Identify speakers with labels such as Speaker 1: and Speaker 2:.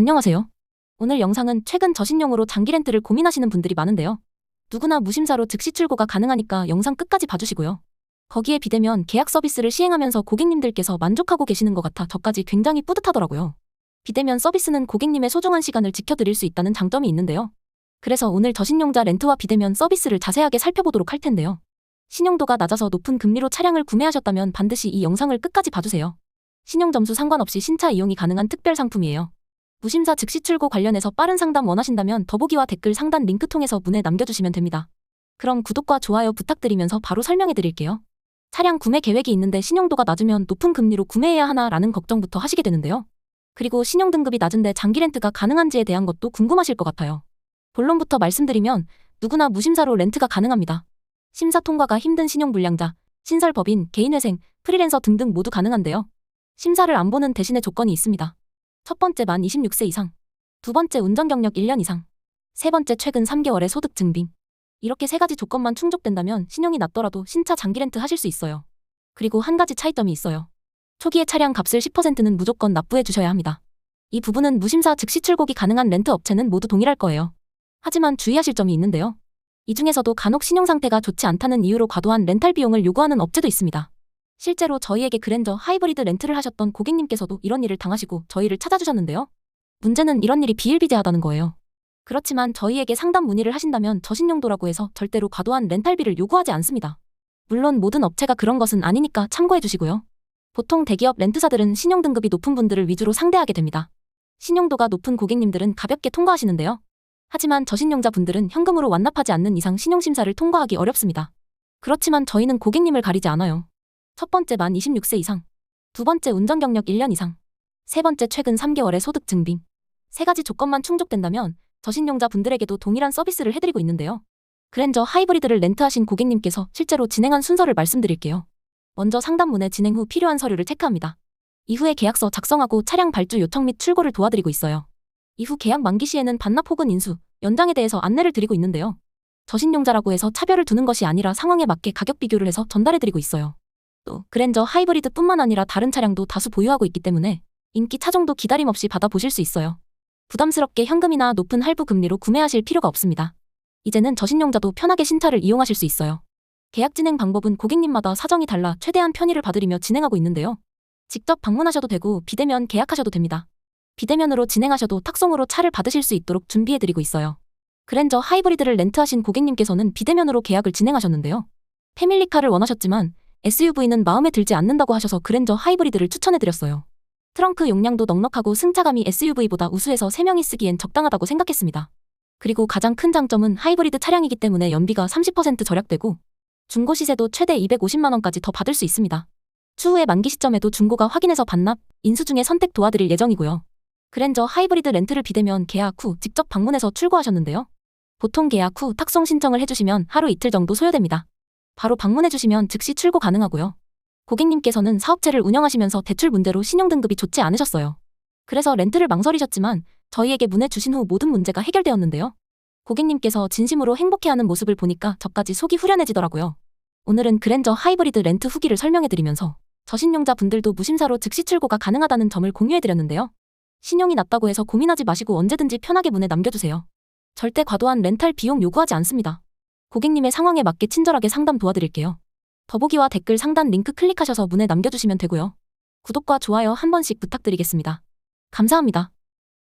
Speaker 1: 안녕하세요. 오늘 영상은 최근 저신용으로 장기 렌트를 고민하시는 분들이 많은데요. 누구나 무심사로 즉시 출고가 가능하니까 영상 끝까지 봐주시고요. 거기에 비대면 계약 서비스를 시행하면서 고객님들께서 만족하고 계시는 것 같아 저까지 굉장히 뿌듯하더라고요. 비대면 서비스는 고객님의 소중한 시간을 지켜드릴 수 있다는 장점이 있는데요. 그래서 오늘 저신용자 렌트와 비대면 서비스를 자세하게 살펴보도록 할 텐데요. 신용도가 낮아서 높은 금리로 차량을 구매하셨다면 반드시 이 영상을 끝까지 봐주세요. 신용 점수 상관없이 신차 이용이 가능한 특별 상품이에요. 무심사 즉시 출고 관련해서 빠른 상담 원하신다면 더보기와 댓글 상단 링크 통해서 문에 남겨주시면 됩니다. 그럼 구독과 좋아요 부탁드리면서 바로 설명해 드릴게요. 차량 구매 계획이 있는데 신용도가 낮으면 높은 금리로 구매해야 하나라는 걱정부터 하시게 되는데요. 그리고 신용 등급이 낮은데 장기 렌트가 가능한지에 대한 것도 궁금하실 것 같아요. 본론부터 말씀드리면 누구나 무심사로 렌트가 가능합니다. 심사 통과가 힘든 신용 불량자, 신설법인, 개인회생, 프리랜서 등등 모두 가능한데요. 심사를 안 보는 대신에 조건이 있습니다. 첫 번째 만 26세 이상. 두 번째 운전 경력 1년 이상. 세 번째 최근 3개월의 소득 증빙. 이렇게 세 가지 조건만 충족된다면 신용이 낮더라도 신차 장기 렌트 하실 수 있어요. 그리고 한 가지 차이점이 있어요. 초기에 차량 값을 10%는 무조건 납부해 주셔야 합니다. 이 부분은 무심사 즉시 출고기 가능한 렌트 업체는 모두 동일할 거예요. 하지만 주의하실 점이 있는데요. 이 중에서도 간혹 신용 상태가 좋지 않다는 이유로 과도한 렌탈 비용을 요구하는 업체도 있습니다. 실제로 저희에게 그랜저 하이브리드 렌트를 하셨던 고객님께서도 이런 일을 당하시고 저희를 찾아주셨는데요. 문제는 이런 일이 비일비재하다는 거예요. 그렇지만 저희에게 상담 문의를 하신다면 저신용도라고 해서 절대로 과도한 렌탈비를 요구하지 않습니다. 물론 모든 업체가 그런 것은 아니니까 참고해 주시고요. 보통 대기업 렌트사들은 신용 등급이 높은 분들을 위주로 상대하게 됩니다. 신용도가 높은 고객님들은 가볍게 통과하시는데요. 하지만 저신용자 분들은 현금으로 완납하지 않는 이상 신용심사를 통과하기 어렵습니다. 그렇지만 저희는 고객님을 가리지 않아요. 첫 번째 만 26세 이상. 두 번째 운전 경력 1년 이상. 세 번째 최근 3개월의 소득 증빙. 세 가지 조건만 충족된다면 저신용자 분들에게도 동일한 서비스를 해드리고 있는데요. 그랜저 하이브리드를 렌트하신 고객님께서 실제로 진행한 순서를 말씀드릴게요. 먼저 상담문에 진행 후 필요한 서류를 체크합니다. 이후에 계약서 작성하고 차량 발주 요청 및 출고를 도와드리고 있어요. 이후 계약 만기 시에는 반납 혹은 인수, 연장에 대해서 안내를 드리고 있는데요. 저신용자라고 해서 차별을 두는 것이 아니라 상황에 맞게 가격 비교를 해서 전달해드리고 있어요. 또 그랜저 하이브리드뿐만 아니라 다른 차량도 다수 보유하고 있기 때문에 인기 차종도 기다림 없이 받아보실 수 있어요. 부담스럽게 현금이나 높은 할부 금리로 구매하실 필요가 없습니다. 이제는 저신용자도 편하게 신차를 이용하실 수 있어요. 계약 진행 방법은 고객님마다 사정이 달라 최대한 편의를 봐드리며 진행하고 있는데요. 직접 방문하셔도 되고 비대면 계약하셔도 됩니다. 비대면으로 진행하셔도 탁송으로 차를 받으실 수 있도록 준비해드리고 있어요. 그랜저 하이브리드를 렌트하신 고객님께서는 비대면으로 계약을 진행하셨는데요. 패밀리카를 원하셨지만 SUV는 마음에 들지 않는다고 하셔서 그랜저 하이브리드를 추천해드렸어요. 트렁크 용량도 넉넉하고 승차감이 SUV보다 우수해서 3명이 쓰기엔 적당하다고 생각했습니다. 그리고 가장 큰 장점은 하이브리드 차량이기 때문에 연비가 30% 절약되고 중고 시세도 최대 250만 원까지 더 받을 수 있습니다. 추후에 만기 시점에도 중고가 확인해서 반납, 인수 중에 선택 도와드릴 예정이고요. 그랜저 하이브리드 렌트를 비대면 계약 후 직접 방문해서 출고하셨는데요. 보통 계약 후 탁송 신청을 해주시면 하루 이틀 정도 소요됩니다. 바로 방문해 주시면 즉시 출고 가능하고요. 고객님께서는 사업체를 운영하시면서 대출 문제로 신용 등급이 좋지 않으셨어요. 그래서 렌트를 망설이셨지만 저희에게 문의 주신 후 모든 문제가 해결되었는데요. 고객님께서 진심으로 행복해하는 모습을 보니까 저까지 속이 후련해지더라고요. 오늘은 그랜저 하이브리드 렌트 후기를 설명해드리면서 저신용자 분들도 무심사로 즉시 출고가 가능하다는 점을 공유해드렸는데요. 신용이 낮다고 해서 고민하지 마시고 언제든지 편하게 문에 남겨주세요. 절대 과도한 렌탈 비용 요구하지 않습니다. 고객님의 상황에 맞게 친절하게 상담 도와드릴게요. 더보기와 댓글 상단 링크 클릭하셔서 문에 남겨주시면 되고요. 구독과 좋아요 한 번씩 부탁드리겠습니다. 감사합니다.